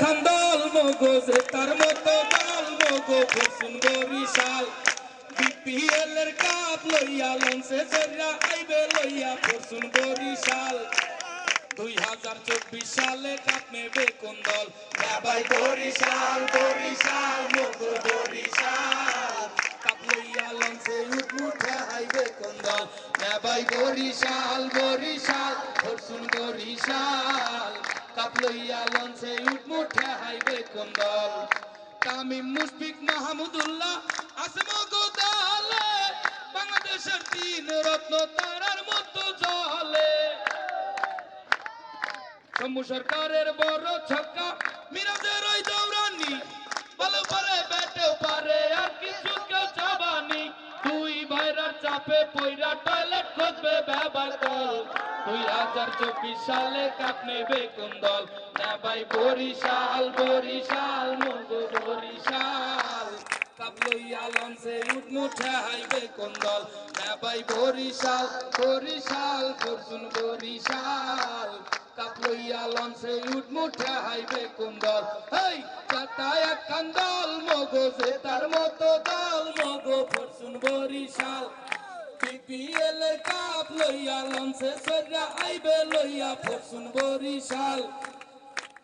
একখান দল মগজে তার মতো দল মগো ফসুন বরিশাল বিপিএল এর কাপ লইয়া লঞ্চে চড়া আইবে লইয়া ফসুন বরিশাল দুই হাজার চব্বিশ সালে কাপ নেবে কোন দল? ভাই বরিশাল বরিশাল, মগো বরিশাল। কাপ লইয়া লঞ্চে উঠমুঠে আইবে কোন দল? ভাই বরিশাল বরিশাল ফসুন বরিশাল কাপ লইয়া লঞ্চে উঠমুঠে আইবে কোন দল তামিম মুশফিক মাহমুদুল্লাহ আসম গোদালে, বাংলাদেশের তিন রত্ন তারার মতো জলে। শম্ভু সরকারের বড় ছক্কা, মিরাজের চাপে পয়রা টয়লেট খুঁজবে ব্যবহার দল। দুই হাজার চব্বিশ সালে কাপ নেবে কোন দল। না ভাই, বরিশাল বরিশাল, মগো বরিশাল। কাপ লইয়া লঞ্চে উঠমুঠে হাইবে কোন দল। না ভাই, বরিশাল বরিশাল ফরচুন বরিশাল। কাপ লইয়া লঞ্চে উঠমুঠে হাইবে কোন দল। হেই চাটায় একখান দল মগজে তার মতো দল। মগো ফরচুন বরিশাল বিপিএল এর কাপ লইয়া লঞ্চে সরিয়া আইবে লইয়া ফরচুন বরিশাল।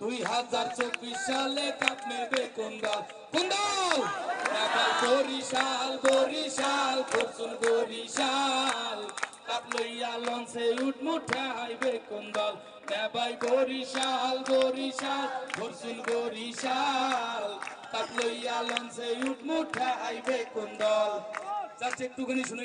দুই হাজার চব্বিশ সালে কাপ নেবে কোন দল কোন দল বরিশাল বরিশাল, ফরচুন বরিশাল। কাপ লইয়া লঞ্চে উঠমুঠে আইবে কোন নেবাই বরিশাল বরিশাল, ফরচুন বরিশাল। কাপ লইয়া লঞ্চে উঠমুঠে আইবে কোন যাচ্ছে একটুখানি শুনে